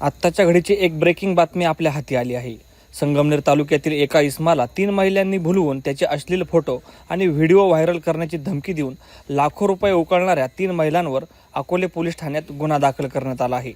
आत्ताच्या घडीची एक ब्रेकिंग बातमी आपल्या हाती आली आहे. संगमनेर तालुक्यातील एका इस्माला तीन महिलांनी भुलवून त्याचे अश्लील फोटो आणि व्हिडिओ व्हायरल करण्याची धमकी देऊन लाखो रुपये उकळणाऱ्या तीन महिलांवर अकोले पोलीस ठाण्यात गुन्हा दाखल करण्यात आला आहे.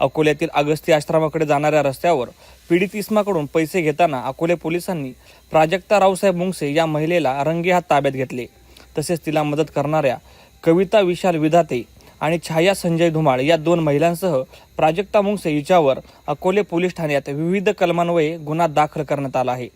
अकोल्यातील अगस्ती आश्रमाकडे जाणाऱ्या रस्त्यावर पीडित इस्माकडून पैसे घेताना अकोले पोलिसांनी प्राजक्ता रावसाहेब मुंगसे या महिलेला रंगेहात ताब्यात घेतले. तसेच तिला मदत करणाऱ्या कविता विशाल विधाते आणि छाया संजय धुमाळ या दोन महिलांसह प्राजक्ता मुंगसे हिच्यावर अकोले पोलीस ठाण्यात विविध कलमान्वये गुन्हा दाखल करण्यात आला आहे.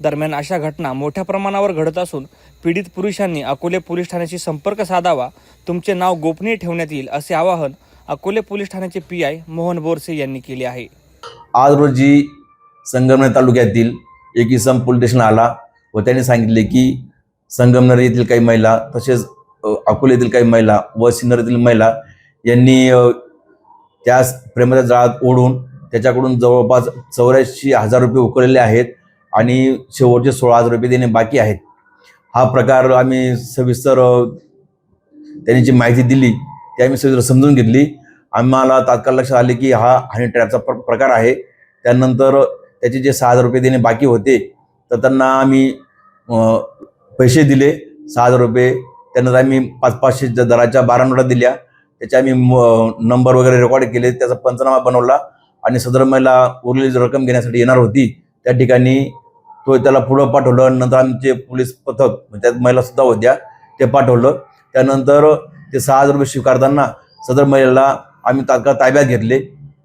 दरम्यान अशा घटना मोठ्या प्रमाणावर घडत असून पीडित पुरुषांनी अकोले पोलीस ठाण्याशी संपर्क साधावा तुमचे नाव गोपनीय ठेवण्यात येईल असे आवाहन अकोले पोलीस ठाण्याचे पी आय मोहन बोरसे यांनी केले आहे. आज रोजी संगमनेर तालुक्यातील एक इसम पोलीस स्टेशन आला व त्यांनी सांगितले की संगमनेर येथील काही महिला तसेच अकोल्यातील काही महिला व सिन्नरीतील महिला यांनी त्या प्रेमाच्या जाळात ओढून त्याच्याकडून जवळपास चौऱ्याऐंशी हजार रुपये उकळलेले आहेत आणि शेवटचे सोळा हजार रुपये देणे बाकी आहेत. हा प्रकार आम्ही सविस्तर त्यांनी जी माहिती दिली ती आम्ही सविस्तर समजून घेतली. आम्हाला तात्काळ लक्षात आले की हा हनी ट्रॅपचा प्र प्रकार आहे. त्यानंतर त्याचे जे सहा हजार रुपये देणे बाकी होते तर त्यांना आम्ही पैसे दिले. सहा हजार रुपये त्यानंतर आम्ही पाच पाचशे दराच्या बारा नोटा दिल्या. त्याचे आम्ही नंबर वगैरे रेकॉर्ड केले. त्याचा पंचनामा बनवला आणि सदर महिला उरलेली रक्कम घेण्यासाठी येणार होती. त्या ठिकाणी तो त्याला पुढं पाठवलं. नंतर आमचे पोलीस पथक म्हणजे त्यात महिला सुद्धा होत्या ते पाठवलं. त्यानंतर ते सहा हजार रुपये स्वीकारताना सदर महिलेला आम्ही तात्काळ ताब्यात घेतले.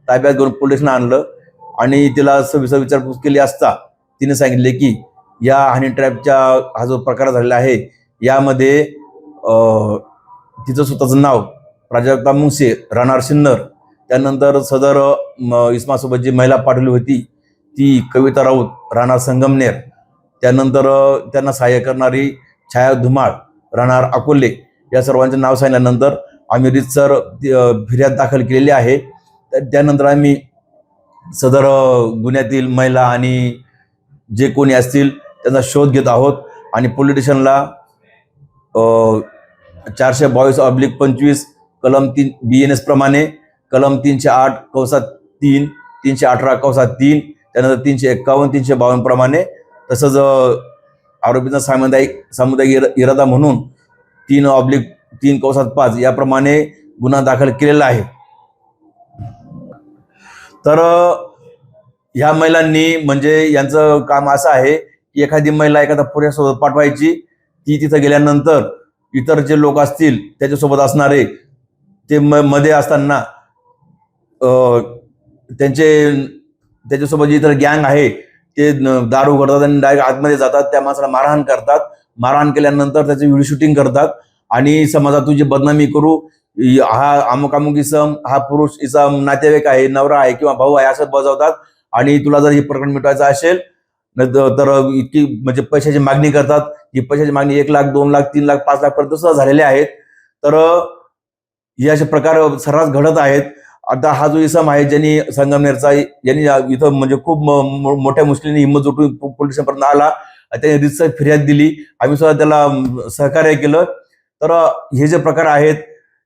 ताब्यात घेऊन पोलिसनं आणलं. आणि तिला सविस्तर विचारपूस केली असता तिने सांगितले की या हनी ट्रॅपच्या हा जो प्रकार झालेला आहे यामध्ये तिचं स्वतःचं नाव प्राजक्ता मुंगसे राहणार सिन्नर. त्यानंतर सदर म, इस्मासोबत जी महिला पाठवली होती ती कविता राऊत राहणार संगमनेर. त्यानंतर त्यांना सहाय्य करणारी छाया धुमाळ राहणार अकोले. या सर्वांचे नाव सांगितल्यानंतर आम्ही रितसर फिर्याद दाखल केलेली आहे. त्यानंतर आम्ही सदर गुन्ह्यातील महिला आणि जे कोणी असतील त्यांचा शोध घेत आहोत. आणि पोलिटिशनला स्टेशनला चारशे बावीस ऑब्लिक पंचवीस कलम तीन बी एन एस प्रमाणे कलम तीनशे आठ कवसात तीन तीनशे अठरा कवसात तीन त्यानंतर तीनशे एक्कावन्न तीनशे बावन्न प्रमाणे. तसंच आरोपींचा आरोपीचा सामुदायिक सामुदायिक इरा- इरादा म्हणून तीन ऑब्लिक तीन कवसात पाच याप्रमाणे गुन्हा दाखल केलेला आहे. तर ह्या महिलांनी म्हणजे यांचं काम असं आहे की एखादी महिला एखादा पुरुषासोबत पाठवायची ती तिथं गेल्यानंतर इतर जे लोक असतील त्याच्यासोबत असणारे ते म मध्ये असताना त्यांचे त्याच्यासोबत जे इतर गँग आहे ते दारू करतात आणि डायरेक्ट आतमध्ये जातात त्या माणसाला मारहाण करतात. मारहाण केल्यानंतर त्याचे व्हिडिओ शूटिंग करतात. आणि समाजात तुझी बदनामी करू हा अमुक अमुक इसम हा पुरुष इसम नातेवाईक आहे नवरा आहे किंवा भाऊ आहे असं बजावतात. आणि तुला जर हे प्रकरण मिटवायचं असेल तर इतकी म्हणजे पैशाची मागणी करतात. ही पैशाची मागणी एक लाख दोन लाख तीन लाख पाच लाख पर्यंत सुद्धा झालेले आहेत. तर हे असे प्रकार सर्रास घडत आहेत. आता हा जो इसम आहे ज्यांनी संगमनेरचा यांनी इथं म्हणजे खूप मो- मोठ्या मुस्लिमने हिंमत जुटून पो- पोलीस स्टेशनपर्यंत आला त्यांनी रितसर फिर्याद दिली. आम्ही सुद्धा त्याला सहकार्य केलं. तर हे जे प्रकार आहेत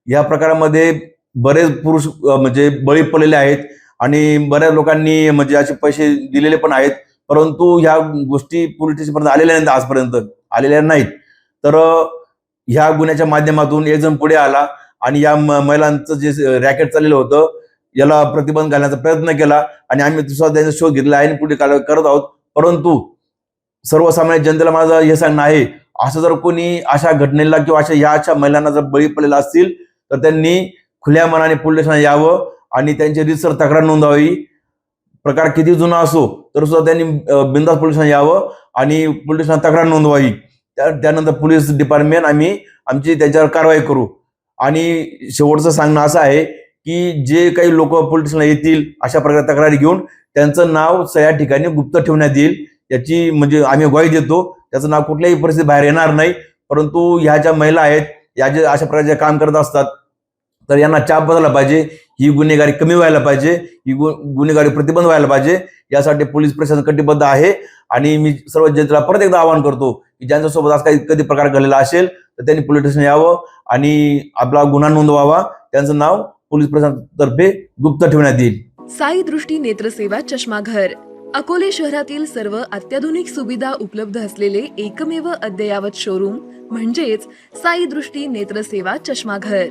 या प्रकारामध्ये बरेच पुरुष म्हणजे बळी पडलेले आहेत आणि बऱ्याच लोकांनी म्हणजे असे पैसे दिलेले पण आहेत. परंतु ह्या गोष्टी पोलीस स्टेशनपर्यंत आलेल्या नाहीत आजपर्यंत. आलेल्या नाहीत. तर ह्या गुन्ह्याच्या माध्यमातून एक जण पुढे आला आणि या महिलांचं जे रॅकेट चाललेलं होतं याला प्रतिबंध घालण्याचा प्रयत्न केला आणि आम्ही सुद्धा त्याचा शोध घेतला आहे आणि पुढे करत आहोत. परंतु सर्वसामान्य जनतेला माझं हे सांगणं आहे असं जर कोणी अशा घटनेला किंवा अशा या अशा महिलांना जर बळी पडलेला असतील तर त्यांनी खुल्या मनाने पोलीस यावं आणि त्यांची रितसर तक्रार नोंदवावी. प्रकार किती जुना असो तर सुद्धा त्यांनी बिंदास बिनधास्त पोलीस यावं आणि पोलीस स्टेशनात तक्रार नोंदवावी. त्या त्यानंतर पोलीस डिपार्टमेंट आम्ही आमची त्याच्यावर कारवाई करू. आणि शेवटचं सांगणं असं आहे की जे काही लोक पोलीस स्टेशनला येतील अशा प्रकारे तक्रारी घेऊन त्यांचं नाव सगळ्या ठिकाणी गुप्त ठेवण्यात येईल. याची म्हणजे आम्ही ग्वाही देतो. त्याचं नाव कुठल्याही परिस्थितीत बाहेर येणार नाही. परंतु ह्या ज्या महिला आहेत या जे अशा प्रकारचे काम करत असतात तर यांना चाप बदलला पाहिजे. ही गुन्हेगारी कमी व्हायला पाहिजे ही गु गुन्हेगारी प्रतिबंध व्हायला पाहिजे. यासाठी पोलीस प्रशासन कटिबद्ध आहे. आणि मी सर्व जनतेला परत एकदा आवाहन करतो की ज्यांच्यासोबत आज काही कधी प्रकार घडलेला असेल तर त्यांनी पोलीस स्टेशन यावं आणि आपला गुन्हा नोंदवावा. त्यांचं नाव पोलीस प्रशासनातर्फे गुप्त ठेवण्यात येईल. साई दृष्टी नेत्रसेवा चष्माघर. अकोले शहरातील सर्व अत्याधुनिक सुविधा उपलब्ध असलेले एकमेव अद्ययावत शोरूम म्हणजेच साई दृष्टी नेत्रसेवा चष्माघर.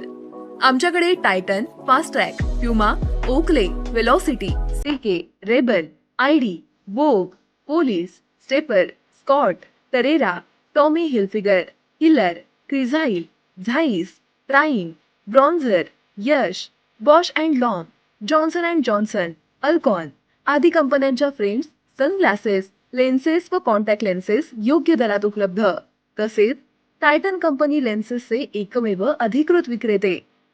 आमच्याकडे Titan Fastrack Puma Oakley Velocity सेके Rebel ID Vogue Police Stepper Scott तरेरा Tommy Hilfiger हिलर क्रिझाईल झाईस प्राईम ब्रॉन्झर यश Bausch and Lomb Johnson and Johnson Alcon आदी कंपन्यांच्या फ्रेम्स सनग्लासेस लेन्सेस व कॉन्टॅक्ट लेन्सेस योग्य दरात उपलब्ध. तसेच टायटन कंपनी लेन्सेसचे एकमेव अधिकृत विक्रेते.